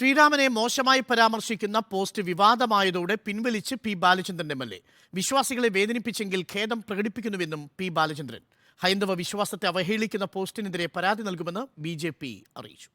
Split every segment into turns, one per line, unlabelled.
ശ്രീരാമനെ മോശമായി പരാമർശിക്കുന്ന പോസ്റ്റ് വിവാദമായതോടെ പിൻവലിച്ച് P Balachandran M L A. വിശ്വാസികളെ വേദനിപ്പിച്ചെങ്കിൽ ഖേദം പ്രകടിപ്പിക്കുന്നുവെന്നും പി ബാലചന്ദ്രൻ. ഹൈന്ദവ വിശ്വാസത്തെ അവഹേളിക്കുന്ന പോസ്റ്റിനെതിരെ പരാതി നൽകുമെന്ന് ബി ജെ പി അറിയിച്ചു.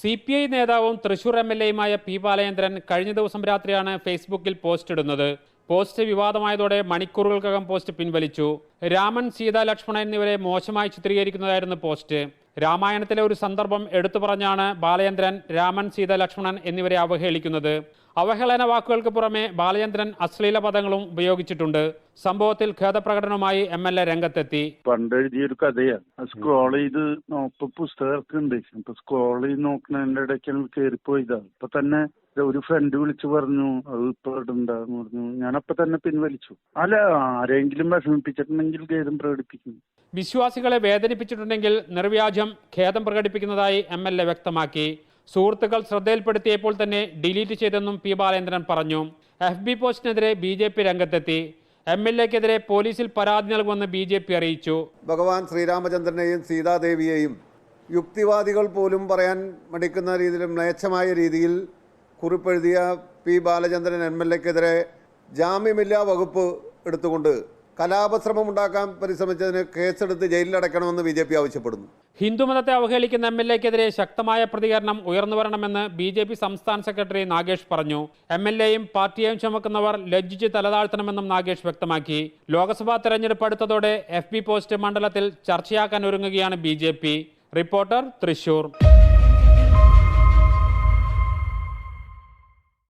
സി പി ഐ നേതാവും തൃശൂർ എം എൽ എയുമായ പി ബാലചന്ദ്രൻ കഴിഞ്ഞ ദിവസം രാത്രിയാണ് ഫേസ്ബുക്കിൽ പോസ്റ്റ് ഇടുന്നത്. പോസ്റ്റ് വിവാദമായതോടെ മണിക്കൂറുകൾക്കകം പോസ്റ്റ് പിൻവലിച്ചു. രാമൻ സീത ലക്ഷ്മണൻ എന്നിവരെ മോശമായി ചിത്രീകരിക്കുന്നതായിരുന്നു പോസ്റ്റ്. രാമായണത്തിലെ ഒരു സന്ദർഭം എടുത്തു പറഞ്ഞാണ് ബാലചന്ദ്രൻ രാമൻ സീത ലക്ഷ്മണൻ എന്നിവരെ അവഹേളിക്കുന്നത്. അവഹേളന വാക്കുകൾക്ക് പുറമെ ബാലചന്ദ്രൻ അശ്ലീല പദങ്ങളും ഉപയോഗിച്ചിട്ടുണ്ട്. സംഭവത്തിൽ ഖേദപ്രകടനവുമായി എം എൽ എ രംഗത്തെത്തി.
പണ്ട് എഴുതിയൊരു കഥയാണ്. സ്ക്രോൾ ചെയ്ത് ഉണ്ട് അപ്പൊ സ്ക്രോൾ ചെയ്ത് നോക്കണതിന്റെ ഇടയ്ക്ക് കയറിപ്പോയതാണ് ഇപ്പൊ തന്നെ ഒരു ഫ്രണ്ട് വിളിച്ചു പറഞ്ഞു അത് ഇപ്പൊ ഇടണ്ടെന്ന് പറഞ്ഞു. ഞാനപ്പൊ തന്നെ പിൻവലിച്ചു. അല്ല ആരെങ്കിലും വിഷമിപ്പിച്ചിട്ടുണ്ടെങ്കിൽ ഖേദം പ്രകടിപ്പിക്കുന്നു.
വിശ്വാസികളെ വേദനിപ്പിച്ചിട്ടുണ്ടെങ്കിൽ നിർവ്യാജം ഖേദം പ്രകടിപ്പിക്കുന്നതായി എം എൽ എ വ്യക്തമാക്കി. സുഹൃത്തുക്കൾ ശ്രദ്ധയിൽപ്പെടുത്തിയപ്പോൾ തന്നെ ഡിലീറ്റ് ചെയ്തെന്നും പി ബാലേന്ദ്രൻ പറഞ്ഞു. എഫ് ബി പോസ്റ്റിനെതിരെ ബി ജെ പി രംഗത്തെത്തി. എം എൽ എക്കെതിരെ പോലീസിൽ പരാതി നൽകുമെന്ന് ബി ജെ പി അറിയിച്ചു.
ഭഗവാൻ ശ്രീരാമചന്ദ്രനെയും സീതാദേവിയെയും യുക്തിവാദികൾ പോലും പറയാൻ മടിക്കുന്ന രീതിയിൽ മ്ലേച്ഛമായ രീതിയിൽ കുറിപ്പെഴുതിയ പി ബാലചന്ദ്രൻ എം എൽ എക്കെതിരെ ജാമ്യമില്ലാ വകുപ്പ് എടുത്തുകൊണ്ട് കലാപശ്രമം ഉണ്ടാക്കാൻ പരിശ്രമിച്ചതിന് കേസെടുത്ത് ജയിലിലടക്കണമെന്ന് ബി ജെ പി ആവശ്യപ്പെടുന്നു.
ഹിന്ദുമതത്തെ അവഹേളിക്കുന്ന എം എൽ എക്കെതിരെ ശക്തമായ പ്രതികരണം ഉയർന്നു വരണമെന്ന് ബി ജെ പി സംസ്ഥാന സെക്രട്ടറി നാഗേഷ് പറഞ്ഞു. എം എൽ എയും പാർട്ടിയെയും ചുമക്കുന്നവർ ലജ്ജിച്ച് തലതാഴ്ത്തണമെന്നും നാഗേഷ് വ്യക്തമാക്കി. ലോക്സഭാ തെരഞ്ഞെടുപ്പ് അടുത്തതോടെ എഫ് പോസ്റ്റ് മണ്ഡലത്തിൽ ചർച്ചയാക്കാൻ ഒരുങ്ങുകയാണ് ബി റിപ്പോർട്ടർ തൃശൂർ.